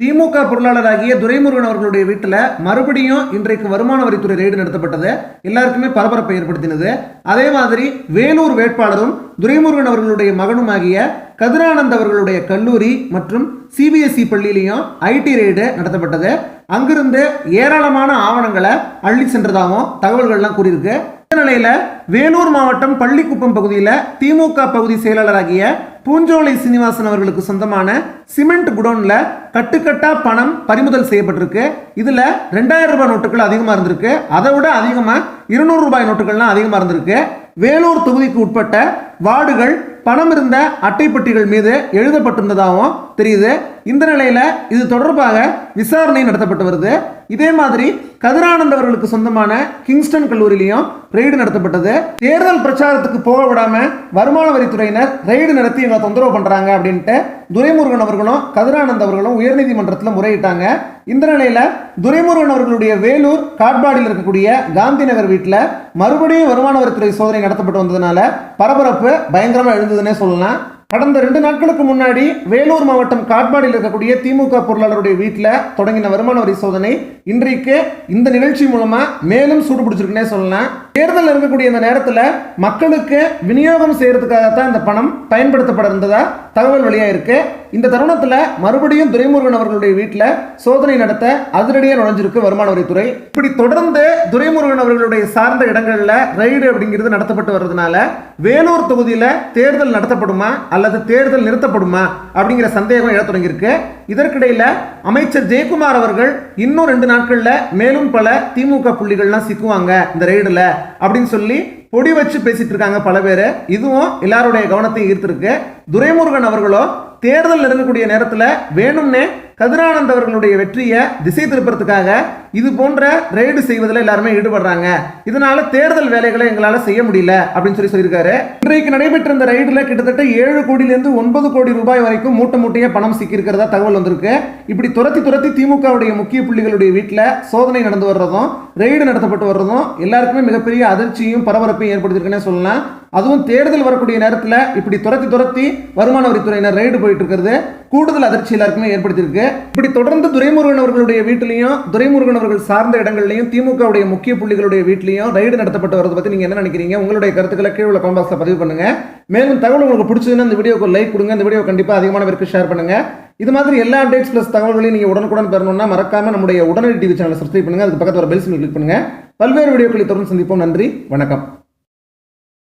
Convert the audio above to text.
திமுக பொருளாளராகிய துரைமுருகன் அவர்களுடைய வீட்டில் மறுபடியும் இன்றைக்கு வருமான வரித்துறை ரெய்டு நடத்தப்பட்டது. எல்லாருக்குமே பரபரப்பை ஏற்படுத்தினது. அதே மாதிரி வேலூர் வேட்பாளரும் துரைமுருகன் அவர்களுடைய மகனுமாகிய கதிரானந்த் அவர்களுடைய கல்லூரி மற்றும் சிபிஎஸ்இ பள்ளியிலையும் ஐடி ரெய்டு நடத்தப்பட்டது. அங்கிருந்து ஏராளமான ஆவணங்களை அள்ளி சென்றதாகவும் தகவல்கள்லாம் கூறியிருக்கு. இந்த நிலையில வேலூர் மாவட்டம் பள்ளிக்குப்பம் பகுதியில் திமுக பகுதி செயலாளராகிய பூஞ்சோலை சீனிவாசன் அவர்களுக்கு சொந்தமான சிமெண்ட் குடோன்ல கட்டுக்கட்டா பணம் பறிமுதல் செய்யப்பட்டிருக்கு. இதுல ரெண்டாயிரம் ரூபாய் நோட்டுகள் அதிகமா இருந்திருக்கு. அதை விட அதிகமா இருநூறு ரூபாய் நோட்டுகள்லாம் அதிகமா இருந்திருக்கு. வேலூர் தொகுதிக்கு உட்பட்ட வார்டுகள் பணம் இருந்த அட்டைப்பட்டிகள் மீது எழுதப்பட்டிருந்ததாகவும் தெரியுது. இந்த நிலையில் இது தொடர்பாக விசாரணை நடத்தப்பட்டு வருது. இதே மாதிரி கதிரானந்த் அவர்களுக்கு சொந்தமான கிங்ஸ்டன் கல்லூரியிலையும் ரெய்டு நடத்தப்பட்டது. தேர்தல் பிரச்சாரத்துக்கு போக விடாம வருமான வரித்துறையினர் ரெய்டு நடத்தி எங்களை தொந்தரவு பண்றாங்க அப்படின்ட்டு துரைமுருகன் அவர்களும் கதிரானந்த் அவர்களும் உயர்நீதிமன்றத்தில் முறையிட்டாங்க. இந்த நிலையில துரைமுருகன் அவர்களுடைய வேலூர் காட்பாடியில் இருக்கக்கூடிய காந்தி நகர் வீட்டில் மறுபடியும் வருமான வரித்துறை சோதனை நடத்தப்பட்டு வந்ததுனால பரபரப்பு பயங்கரமா எழுந்ததுன்னே சொல்லலாம். கடந்த ரெண்டு நாட்களுக்கு முன்னாடி வேலூர் மாவட்டம் காட்பாடியில் இருக்கக்கூடிய திமுக பொருளாளருடைய வீட்டில் தொடங்கின வருமான வரி சோதனை இன்றைக்கு இந்த நிகழ்ச்சி மூலமா மேலும் சூடு பிடிச்சிருக்குன்னே சொல்லலாம். தேர்தல் இருக்கக்கூடிய இந்த நேரத்தில் மக்களுக்கு விநியோகம் செய்யறதுக்காகத்தான் இந்த பணம் பயன்படுத்தப்பட இருந்ததா தகவல் வெளியாக இருக்கு. இந்த தருணத்தில் மறுபடியும் துரைமுருகன் அவர்களுடைய வீட்டில் சோதனை நடத்த அதிரடியாக நுழைஞ்சிருக்கு வருமான வரித்துறை. இப்படி தொடர்ந்து துரைமுருகன் அவர்களுடைய சார்ந்த இடங்களில் ரெய்டு அப்படிங்கிறது நடத்தப்பட்டு வர்றதுனால வேலூர் தொகுதியில் தேர்தல் நடத்தப்படுமா அல்லது தேர்தல் நிறுத்தப்படுமா அப்படிங்கிற சந்தேகம் எழத் தொடங்கியிருக்கு. இதற்கிடையில அமைச்சர் ஜெயக்குமார் அவர்கள் இன்னும் ரெண்டு நாட்கள்ல மேலும் பல திமுக புள்ளிகள்லாம் சிக்குவாங்க இந்த ரெய்டுல அப்படின்னு சொல்லி பொடி வச்சு பேசிட்டு இருக்காங்க பல பேர். இதுவும் எல்லாருடைய கவனத்தையும் ஈர்த்திருக்கு. துரைமுருகன் அவர்களோ தேர்தல் நெருங்கக்கூடிய நேரத்தில் வேணும்னே கதிரானந்த் அவர்களுடைய வெற்றியை திசை திருப்பறதுக்காக இது போன்ற ரெய்டு செய்வதில் எல்லாருமே ஈடுபடுறாங்க. இதனால தேர்தல் வேலைகளை எங்களால் செய்ய முடியல அப்படின்னு சொல்லி சொல்லியிருக்காரு. இன்றைக்கு நடைபெற்ற இந்த ரைடில் கிட்டத்தட்ட ஏழு கோடியிலேருந்து ஒன்பது கோடி ரூபாய் வரைக்கும் மூட்டை மூட்டையாக பணம் சிக்கியிருக்கிறதா தகவல் வந்திருக்கு. இப்படி துரத்தி துரத்தி திமுகவுடைய முக்கிய புள்ளிகளுடைய வீட்டில் சோதனை நடந்து வர்றதும் ரெய்டு நடத்தப்பட்டு வர்றதும் எல்லாருக்குமே மிகப்பெரிய அதிர்ச்சியும் பரபரப்பையும் ஏற்படுத்தியிருக்குன்னே சொல்லலாம். அதுவும் தேடுதல் வரக்கூடிய நேரத்தில் இப்படி துரத்தி துரத்தி வருமான வரித்துறையினர் ரைடு போயிட்டு இருக்கிறது கூடுதல் அதிர்ச்சி எல்லாருக்குமே ஏற்படுத்தியிருக்கு. இப்படி தொடர்ந்து துரைமுருகன் அவர்களுடைய வீட்டிலையும் துரைமுருகன் அவர்கள் சார்ந்த இடங்கள்லையும் திமுகவுடைய முக்கிய புள்ளிகளுடைய வீட்லையும் ரைடு நடத்தப்பட்டு வரதை பற்றி நீங்கள் என்ன நினைக்கிறீங்க? உங்களுடைய கருத்துக்களை கீழே உள்ள comment பதிவு பண்ணுங்க. மேலும் தகவல் உங்களுக்கு பிடிச்சதுன்னா இந்த வீடியோக்கு லைக் கொடுங்க. இந்த வீடியோ கண்டிப்பாக அதிகமான பேருக்கு ஷேர் பண்ணுங்க. இது மாதிரி எல்லா அப்டேட்ஸ் ப்ளஸ் தகவல்களையும் நீங்கள் உடனுக்குடன் பெறணும்னா மறக்காம நம்முடைய உடனடி டிவி சேனலை சப்ஸ்கிரைப் பண்ணுங்க. அதுக்கு பக்கத்தில் ஒரு பெல்ஸ் கிளிக் பண்ணுங்க. பல்வேறு வீடியோக்களை தொடர்ந்து சந்திப்போம். நன்றி. வணக்கம்.